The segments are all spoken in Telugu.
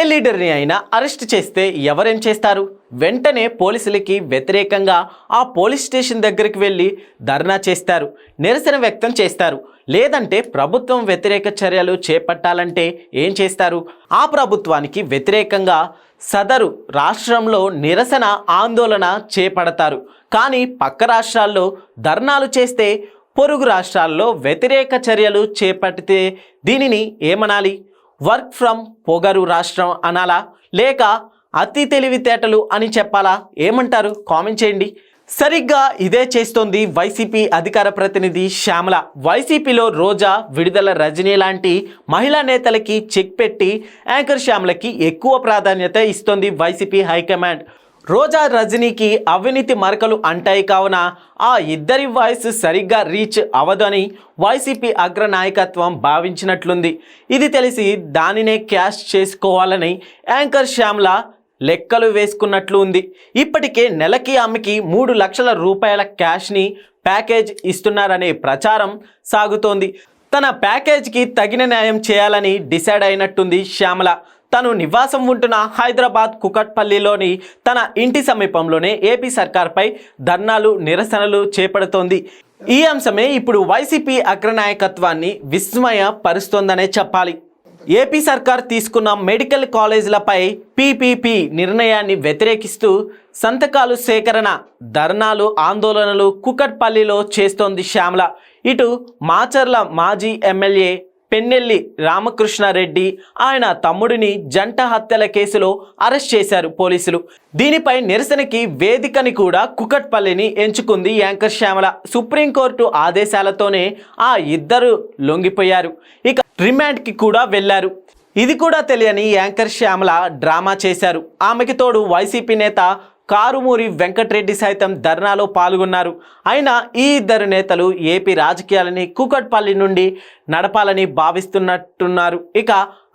ఏ లీడర్ని అయినా అరెస్ట్ చేస్తే ఎవరేం చేస్తారు? వెంటనే పోలీసులకి వ్యతిరేకంగా ఆ పోలీస్ స్టేషన్ దగ్గరికి వెళ్ళి ధర్నా చేస్తారు నిరసన వ్యక్తం చేస్తారు. లేదంటే ప్రభుత్వం వ్యతిరేక చర్యలు చేపట్టాలంటే ఏం చేస్తారు? ఆ ప్రభుత్వానికి వ్యతిరేకంగా సదరు రాష్ట్రంలో నిరసన ఆందోళన చేపడతారు. కానీ పక్క రాష్ట్రాల్లో ధర్నాలు చేస్తే పొరుగు రాష్ట్రాల్లో వ్యతిరేక చర్యలు చేపడితే దీనిని ఏమనాలి? వర్క్ ఫ్రమ్ పొగరు రాష్ట్రం అనాలా? లేక అతి తెలివితేటలు అని చెప్పాలా? ఏమంటారు? కామెంట్ చేయండి. సరిగ్గా ఇదే చేస్తోంది వైసీపీ అధికార ప్రతినిధి శ్యామల. వైసీపీలో రోజా విడుదల రజనీ లాంటి మహిళా నేతలకి చెక్ పెట్టి యాంకర్ శ్యామలకి ఎక్కువ ప్రాధాన్యత ఇస్తోంది వైసీపీ హైకమాండ్. రోజా రజనీకి అవినీతి మరకలు అంటాయి కావున ఆ ఇద్దరి వాయిస్ సరిగ్గా రీచ్ అవ్వదని వైసీపీ అగ్ర నాయకత్వం భావించినట్లుంది. ఇది తెలిసి దానినే క్యాష్ చేసుకోవాలని యాంకర్ శ్యామ్ల లెక్కలు వేసుకున్నట్లు ఉంది. ఇప్పటికే నెలకి ఆమెకి మూడు లక్షల రూపాయల క్యాష్ని ప్యాకేజ్ ఇస్తున్నారనే ప్రచారం సాగుతోంది. తన ప్యాకేజ్కి తగిన న్యాయం చేయాలని డిసైడ్ అయినట్టుంది శ్యామల. తను నివాసం ఉంటున్న హైదరాబాద్ కుకట్పల్లిలోని తన ఇంటి సమీపంలోనే ఏపీ సర్కార్పై ధర్నాలు నిరసనలు చేపడుతోంది. ఈ అంశమే ఇప్పుడు వైసీపీ అగ్రనాయకత్వాన్ని విస్మయ పరుస్తోందనే చెప్పాలి. ఏపీ సర్కార్ తీసుకున్న మెడికల్ కాలేజీలపై పీపీపీ నిర్ణయాన్ని వ్యతిరేకిస్తూ సంతకాలు సేకరణ ధర్నాలు ఆందోళనలు కుకట్పల్లిలో చేస్తోంది శ్యామల. ఇటు మాచర్ల మాజీ ఎమ్మెల్యే పెన్నెల్లి రామకృష్ణారెడ్డి ఆయన తమ్ముడిని జంట హత్యల కేసులో అరెస్ట్ చేశారు పోలీసులు. దీనిపై నిరసనకి వేదికని కూడా కుకట్పల్లిని ఎంచుకుంది యాంకర్ శ్యామల. సుప్రీంకోర్టు ఆదేశాలతోనే ఆ ఇద్దరు లొంగిపోయారు. ఇక రిమాండ్కి కూడా వెళ్ళారు. ఇది కూడా తెలియని యాంకర్ శ్యామల డ్రామా చేశారు. ఆమెకి తోడు వైసీపీ నేత కారుమూరి వెంకటరెడ్డి సైతం ధర్నాలో పాల్గొన్నారు. అయినా ఈ ఇద్దరు నేతలు ఏపీ రాజకీయాలని కూకట్పల్లి నుండి నడపాలని భావిస్తున్నట్టున్నారు. ఇక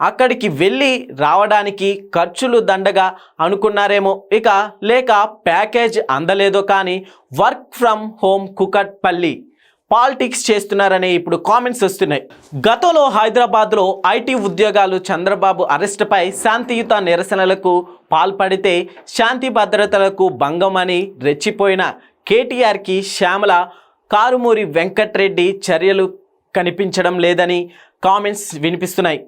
అక్కడికి వెళ్ళి రావడానికి ఖర్చులు దండగా అనుకున్నారేమో. ఇక లేక ప్యాకేజ్ అందలేదో కానీ work from home Kukatpally politics చేస్తున్నారని ఇప్పుడు కామెంట్స్ వస్తున్నాయి. గతంలో హైదరాబాద్లో ఐటీ ఉద్యోగాలు చంద్రబాబు అరెస్టుపై శాంతియుత నిరసనలకు పాల్పడితే శాంతి భద్రతలకు భంగం అని రెచ్చిపోయిన కేటీఆర్కి శ్యామల కారుమూరి వెంకట్రెడ్డి చర్యలు కనిపించడం లేదని కామెంట్స్ వినిపిస్తున్నాయి.